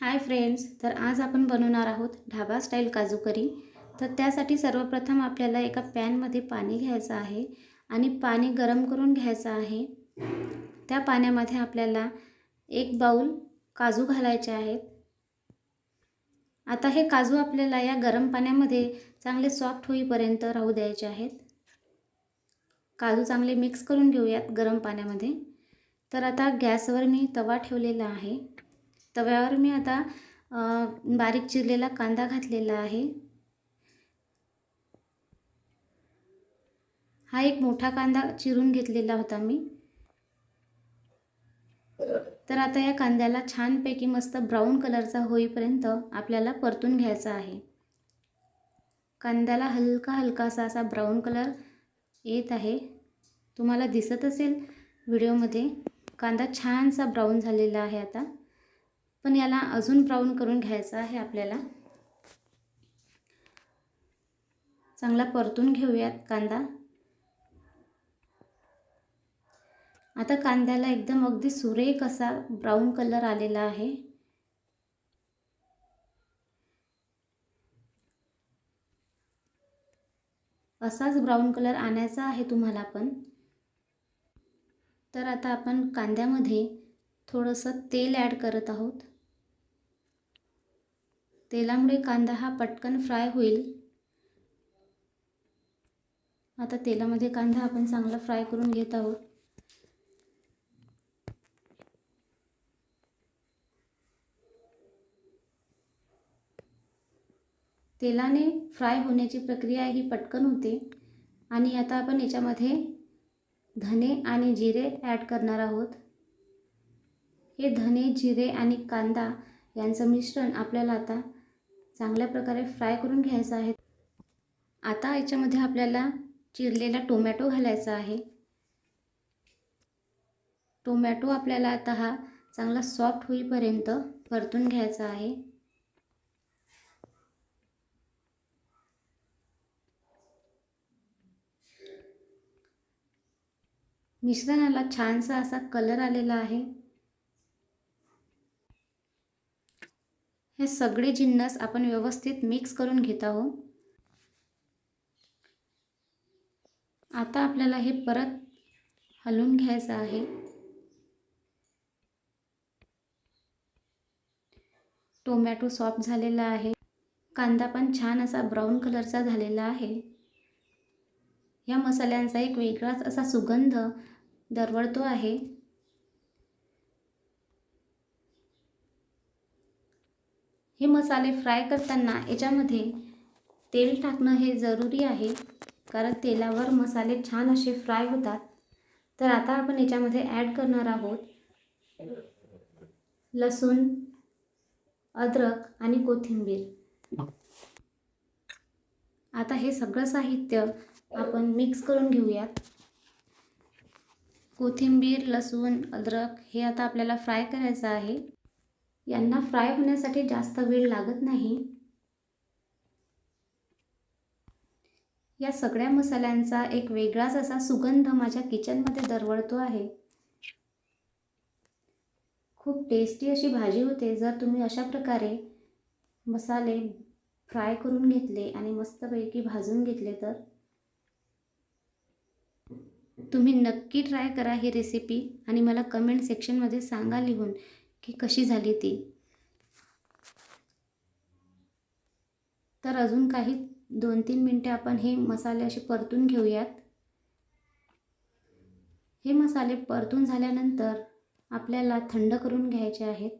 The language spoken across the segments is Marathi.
हाय फ्रेंड्स तर आज आपण बनवणार आहोत ढाबा स्टाईल काजू करी. तर त्यासाठी सर्वप्रथम आपल्याला एका पॅनमध्ये पाणी घ्यायचं आहे आणि पाणी गरम करून घ्यायचं आहे. त्या पाण्यामध्ये आपल्याला एक बाऊल काजू घालायचे आहेत. आता हे काजू आपल्याला या गरम पाण्यामध्ये चांगले सॉफ्ट होईपर्यंत राहू द्यायचे आहेत. काजू चांगले मिक्स करून घेऊयात गरम पाण्यामध्ये. तर आता गॅसवर मी तवा ठेवलेला आहे. तव्यावर मी आता बारीक चिरलेला कांदा घातलेला आहे. हा एक मोठा कांदा चिरून घेतलेला होता मी. तर आता या कांद्याला छानपैकी मस्त ब्राऊन कलरचा होईपर्यंत आपल्याला परतून घ्यायचा आहे. कांद्याला हलका हलकासा असा ब्राऊन कलर येत आहे. तुम्हाला दिसत असेल व्हिडिओमध्ये कांदा छानसा ब्राऊन झालेला आहे आता. पण याला अजून ब्राऊन करून घ्यायचा आहे आपल्याला. चांगला परतून घेऊयात कांदा. आता कांद्याला एकदम अगदी सुरेख असा ब्राऊन कलर आलेला आहे. असाच ब्राऊन कलर आणायचा आहे तुम्हाला पण. तर आता आपण कांद्यामध्ये थोडंसं तेल ॲड करत आहोत. तेलामुळे कांदा हा पटकन फ्राय होईल. आता तेलामध्ये कांदा आपण चांगला फ्राय करून घेत आहोत. तेलाने फ्राय होण्याची प्रक्रिया ही पटकन होते आणि आता आपण याच्यामध्ये धने आणि जिरे ॲड करणार आहोत. हे धने जिरे आणि कांदा यांचं मिश्रण आपल्याला आता चांगल्या प्रकारे फ्राय करून घ्यायचं आहे. आता याच्यामध्ये आपल्याला चिरलेला टोमॅटो घालायचा आहे. टोमॅटो आपल्याला आता हा चांगला सॉफ्ट होईपर्यंत परतून घ्यायचा आहे. मिश्रणाला छानसा असा कलर आलेला आहे. हे सगळे जिन्नस आपण व्यवस्थित मिक्स करून घेत आहोत. आता आपल्याला हे परत हलवून घ्यायचं आहे. टोमॅटो सॉफ्ट झालेला आहे. कांदा पण छान असा ब्राऊन कलरचा झालेला आहे. या मसाल्यांचा एक वेगळाच असा सुगंध दरवळतो आहे. हे मसाले फ्राय करताना याच्यामध्ये तेल टाकणं हे जरूरी आहे. कारण तेलावर मसाले छान असे फ्राय होतात. तर आता आपण याच्यामध्ये ॲड करणार आहोत लसूण अद्रक आणि कोथिंबीर. आता हे सगळं साहित्य आपण मिक्स करून घेऊयात. कोथिंबीर लसूण अद्रक हे आता आपल्याला फ्राय करायचं आहे. यांना फ्राय होण्यासाठी जास्त वेळ लागत नाही. या सगळ्या मसाल्यांचा एक वेगळाच असा सुगंध माझ्या किचनमध्ये दरवळतो आहे. खूप टेस्टी अशी भाजी होते. जर तुम्ही अशा प्रकारे मसाले फ्राय करून घेतले आणि मस्तपैकी भाजून घेतले तर तुम्ही नक्की ट्राय करा ही रेसिपी आणि मला कमेंट सेक्शनमध्ये सांगा लिहून. की कशी झाली ती? तर अजून काही दोन तीन मिनटे आपण हे मसाले असे परतून घेऊयात. हे मसाले परतून झाल्यानंतर आपल्याला थंड करून घ्यायचे आहेत.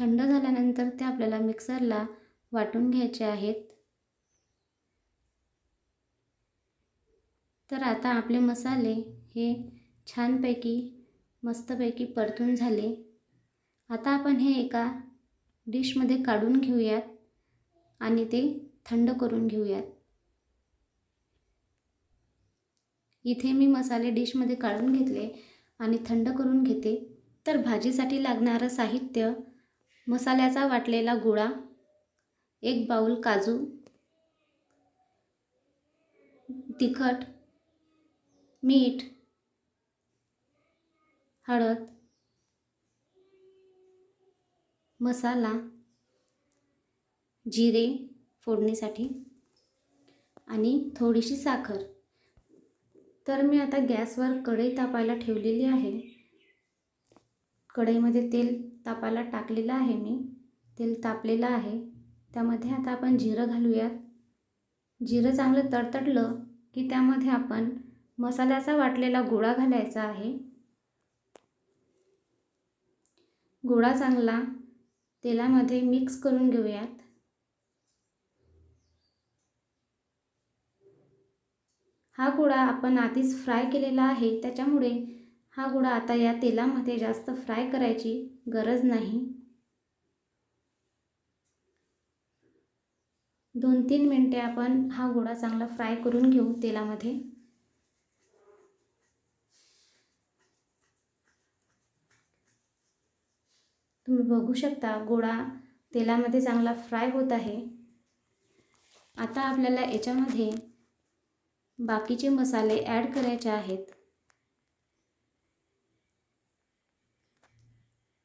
थंड झाल्यानंतर ते आपल्याला मिक्सरला वाटून घ्यायचे आहेत. तर आता आपले मसाले हे छानपैकी मस्तपैकी परतून झाले. आता आपण हे एका डिशमध्ये काढून घेऊयात आणि ते थंड करून घेऊयात. इथे मी मसाले डिशमध्ये काढून घेतले आणि थंड करून घेते. तर भाजीसाठी लागणारं साहित्य मसाल्याचा वाटलेला गोळा एक बाऊल काजू तिखट मीठ हळद मसाला जिरे फोडणीसाठी आणि थोडीशी साखर. तर मी आता गॅसवर कढई तापायला ठेवलेली आहे. कढईमध्ये तेल तापायला टाकलेलं आहे मी. तेल तापलेलं आहे. त्यामध्ये आता आपण जिरं घालूयात. जिरं चांगलं तडतडलं की त्यामध्ये आपण मसाल्याचा वाटलेला गोळा घालायचा आहे. गोळा चांगला. तेलामध्ये मिक्स करून घेऊयात. हा गोळा आपण आधीच फ्राय केलेला आहे. त्याच्यामुळे हा गोळा आता या तेलामध्ये जास्त फ्राय करायची गरज नाही. दोन तीन मिनटे आपण हा गोळा चांगला फ्राय करून घेऊ तेलामध्ये. तुम्ही बघू शकता गोळा तेलामध्ये चांगला फ्राय होत आहे. आता आपल्याला याच्यामध्ये बाकीचे मसाले ॲड करायचे आहेत.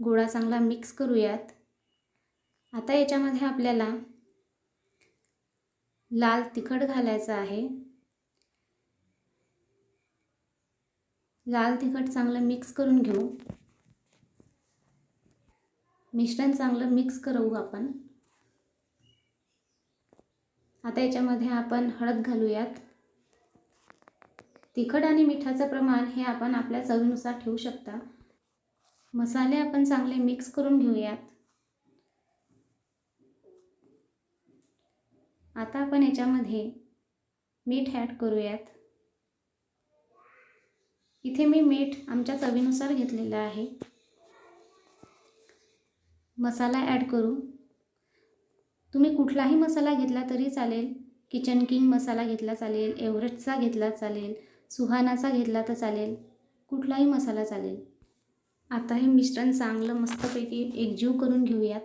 गोळा चांगला मिक्स करूयात. आता याच्यामध्ये आपल्याला लाल तिखट घालायचं आहे. लाल तिखट चांगलं मिक्स करून घेऊ. मिश्रण चांगलं मिक्स करू आपण. आता याच्यामध्ये आपण हळद घालूयात. तिखट आणि मिठाचं प्रमाण हे आपण आपल्या चवीनुसार ठेवू शकता. मसाले आपण चांगले मिक्स करून घेऊयात. आता आपण याच्यामध्ये मीठ ॲड करूयात. इथे मी मीठ आमच्या चवीनुसार घेतलेलं आहे. मसाला ॲड करू. तुम्ही कुठलाही मसाला घेतला तरी चालेल. किचन किंग मसाला घेतला चालेल एव्हरेस्टचा घेतला चालेल सुहानाचा घेतला तर चालेल कुठलाही मसाला चालेल. आता हे मिश्रण चांगलं मस्तपैकी एकजीव करून घेऊयात.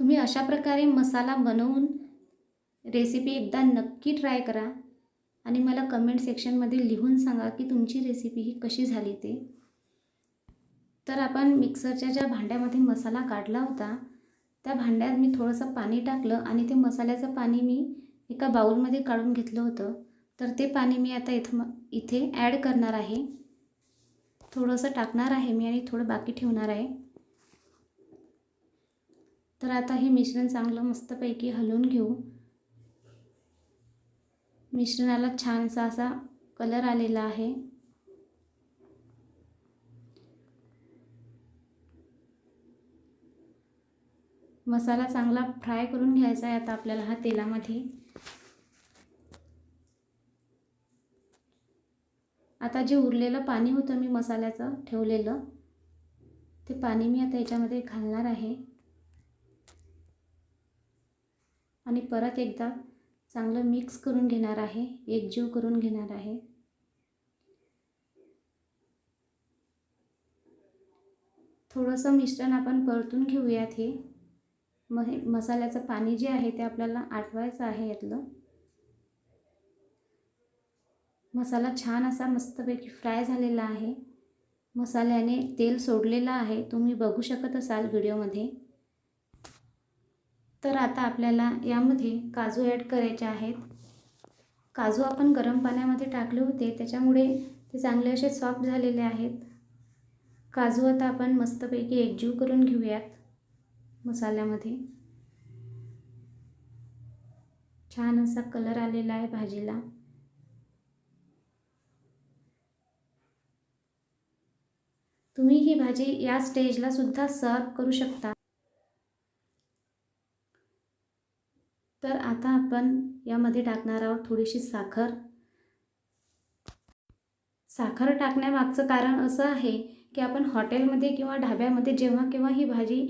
तुम्ही अशा प्रकारे मसाला बनवून रेसिपी एकदा नक्की ट्राय करा आणि मला कमेंट सेक्शनमध्ये लिहून सांगा की तुमची रेसिपी ही कशी झाली ते. तर आपण मिक्सरच्या ज्या भांड्यामध्ये मसाला काढला होता त्या भांड्यात मी थोडंसं पाणी टाकलं आणि ते मसाल्याचं पाणी मी एका बाऊलमध्ये काढून घेतलं होतं. तर ते पाणी मी आता इथं इथे ॲड करणार आहे. थोडंसं टाकणार आहे मी आणि थोडं बाकी ठेवणार आहे. तर आता हे मिश्रण चांगलं मस्तपैकी हलवून घेऊ. मिश्रणाला छानसा असा कलर आलेला आहे. मसाला चांगला फ्राय करून घ्यायचा आहे आता आपल्याला हा तेलामध्ये. आता जे उरलेलं पाणी होतं मी मसाल्याचं ठेवलेलं ते पाणी मी आता याच्यामध्ये घालणार आहे. आणि परत एकदा चांगलं मिक्स करून घेणार आहे एकजीव करून घेणार आहे. थोडंसं मिश्रण आपण परतून घेऊयात हे. म हे मसाल्याचं पाणी जे आहे ते आपल्याला आटवायचं आहे यातलं. मसाला छान असा मस्तपैकी फ्राय झालेला आहे. मसाल्याने तेल सोडलेलं आहे. तुम्ही बघू शकत असाल व्हिडिओमध्ये. तर आता आपल्याला यामध्ये काजू ॲड करायचे आहेत. काजू आपण गरम पाण्यामध्ये टाकले होते. त्याच्यामुळे ते चांगले असे सॉफ्ट झालेले आहेत. काजू आता आपण मस्तपैकी एकजीव करून घेऊयात. मसाल्यामध्ये. छान असा कलर आलेला आहे भाजीला. तुम्ही ही भाजी या स्टेजला सुद्धा सर्व करू शकता. तर आता आपण यामध्ये टाकणार आहोत थोडीशी साखर. साखर टाकण्यामागचं कारण असं आहे की आपण हॉटेलमध्ये किंवा ढाब्यामध्ये जेव्हा केव्हा ही भाजी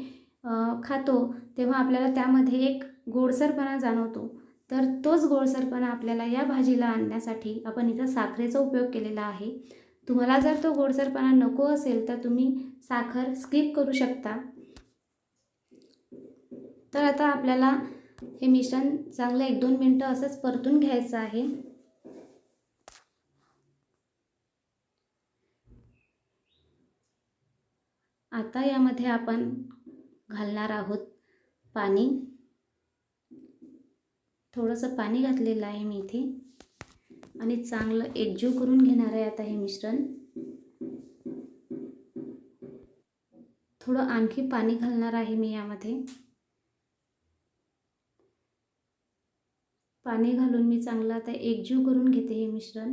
खातो तेव्हा आपल्याला त्यामध्ये एक गोडसरपणा जाणवतो. तर तोच गोडसरपणा आपल्याला या भाजीला आणण्यासाठी आपण इथं साखरेचा उपयोग केलेला आहे. तुम्हाला जर तो गोडसरपणा नको असेल तर तुम्ही साखर स्किप करू शकता. तर आता आपल्याला हे मिश्रण चांगलं एक दोन मिनटं असंच परतून घ्यायचं आहे. आता यामध्ये आपण घालणार आहोत. पाणी. थोडंसं पाणी घातलेलं आहे मी इथे. आणि चांगलं एकजीव करून घेणार आहे आता हे मिश्रण. थोडं आणखी पाणी घालणार आहे मी यामध्ये. पाणी घालून मी चांगलं आता एकजीव करून घेते हे मिश्रण.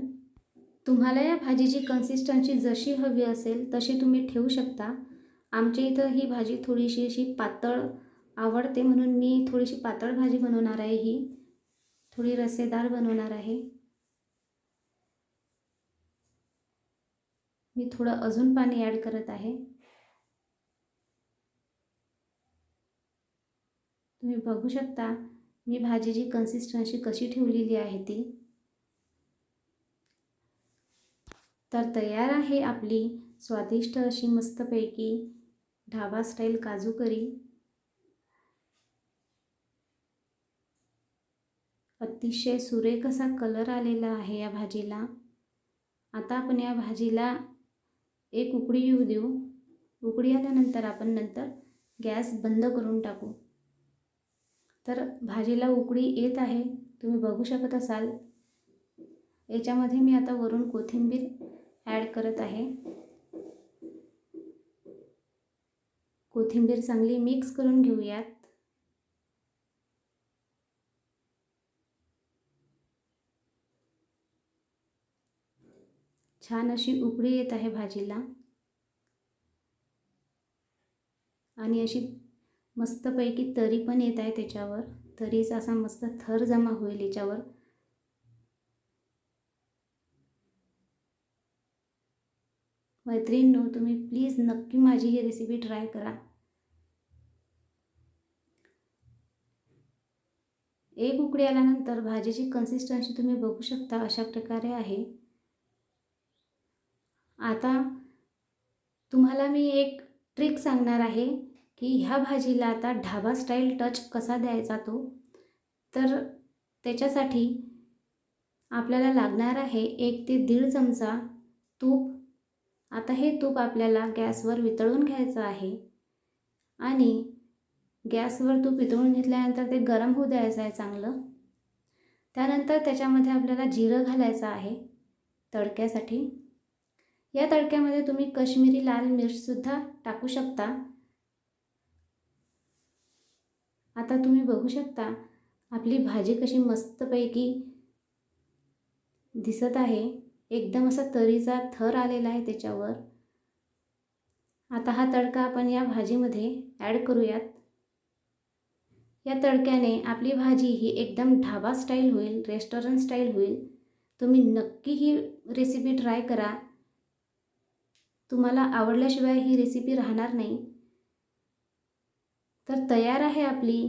तुम्हाला या भाजीची कन्सिस्टन्सी जशी हवी असेल तशी तुम्ही ठेवू शकता. आमच्या इथं ही भाजी थोडीशी अशी पातळ आवडते म्हणून मी थोडीशी पातळ भाजी बनवणार आहे ही. थोडी रसेदार बनवणार आहे. मी थोडं अजून पाणी ॲड करत आहे. तुम्ही बघू शकता मी भाजीची कन्सिस्टन्सी कशी ठेवलेली आहे ती. तर तयार आहे आपली स्वादिष्ट अशी मस्तपैकी. ढाबा स्टाईल काजू करी. अतिशय सुरेख असा कलर आलेला आहे या भाजीला. आता आपण या भाजीला एक उकडी येऊ देऊ. उकडी आल्यानंतर आपण नंतर गॅस बंद करून टाकू. तर भाजीला उकडी येत आहे. तुम्ही बघू शकत असाल. याच्यामध्ये मी आता वरून कोथिंबीर ॲड करत आहे. कोथिंबीर चांगली मिक्स करून घेऊयात. छान अशी उकळी येत आहे भाजीला. आणि अशी मस्तपैकी तरी पण येत आहे त्याच्यावर. तरीचा असा मस्त थर जमा होईल याच्यावर. मैत्रिणींनो तुम्ही प्लीज नक्की माझी ही रेसिपी ट्राय करा. एक उकडी आल्यानंतर भाजीची कन्सिस्टन्सी तुम्ही बघू शकता अशा प्रकारे आहे. आता तुम्हाला मी एक ट्रिक सांगणार आहे की ह्या भाजीला आता ढाबा स्टाईल टच कसा द्यायचा तो? तर त्याच्यासाठी आपल्याला लागणार आहे एक ते दीड चमचा तूप आता हे तूप आपल्याला गॅसवर वितळून घ्यायचं आहे. आणि गॅसवर तूप वितळून घेतल्यानंतर ते गरम होऊ द्यायचं आहे चांगलं. त्यानंतर त्याच्यामध्ये आपल्याला जिरं घालायचं आहे तडक्यासाठी. या तडक्यामध्ये तुम्ही कश्मीरी लाल मिर्चसुद्धा टाकू शकता. आता तुम्ही बघू शकता आपली भाजी कशी मस्तपैकी दिसत आहे. एकदम असा तरीचा थर आलेला आहे त्याच्यावर. आता हा तडका आपण या भाजीमध्ये ॲड करूयात. या तडक्याने आपली भाजी ही एकदम ढाबा स्टाईल होईल रेस्टॉरंट स्टाईल होईल. तुम्ही नक्की ही रेसिपी ट्राय करा. तुम्हाला आवडल्याशिवाय ही रेसिपी राहणार नाही. तर तयार आहे आपली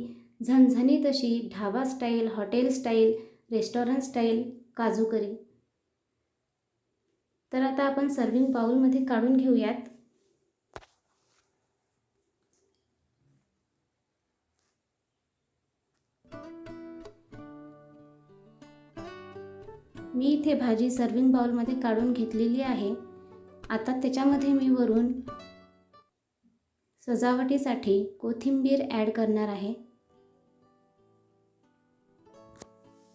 झणझणीत अशी dhaba style hotel style restaurant style काजू करी तर आता आपण सर्विंग बाउलमध्ये काढून घेऊयात. मी इथे भाजी सर्विंग बाउलमध्ये काढून घेतलेली आहे. आता त्याच्यामध्ये मी वरून सजावटीसाठी कोथिंबीर ॲड करणार आहे.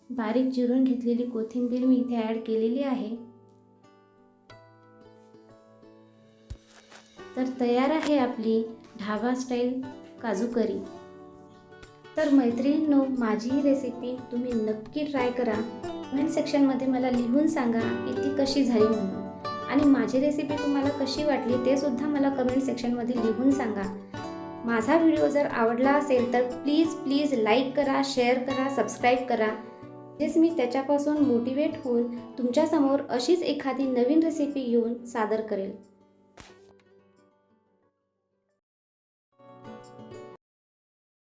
बारीक चिरून घेतलेली कोथिंबीर मी इथे ॲड केलेली आहे. तर तयार आहे आपली ढाबा स्टाईल काजू करी तर मैत्रिणींनो माझी ही रेसिपी तुम्ही नक्की ट्राय करा. कमेंट सेक्शनमध्ये मला लिहून सांगा की ती कशी झाली म्हणून. आणि माझी रेसिपी तुम्हाला कशी वाटली ते सुद्धा मला कमेंट सेक्शनमध्ये लिहून सांगा. माझा व्हिडिओ जर आवडला असेल तर प्लीज प्लीज लाईक करा शेअर करा सबस्क्राईब करा. तेच मी त्याच्यापासून मोटिवेट होऊन तुमच्यासमोर अशीच एखादी नवीन रेसिपी घेऊन सादर करेल.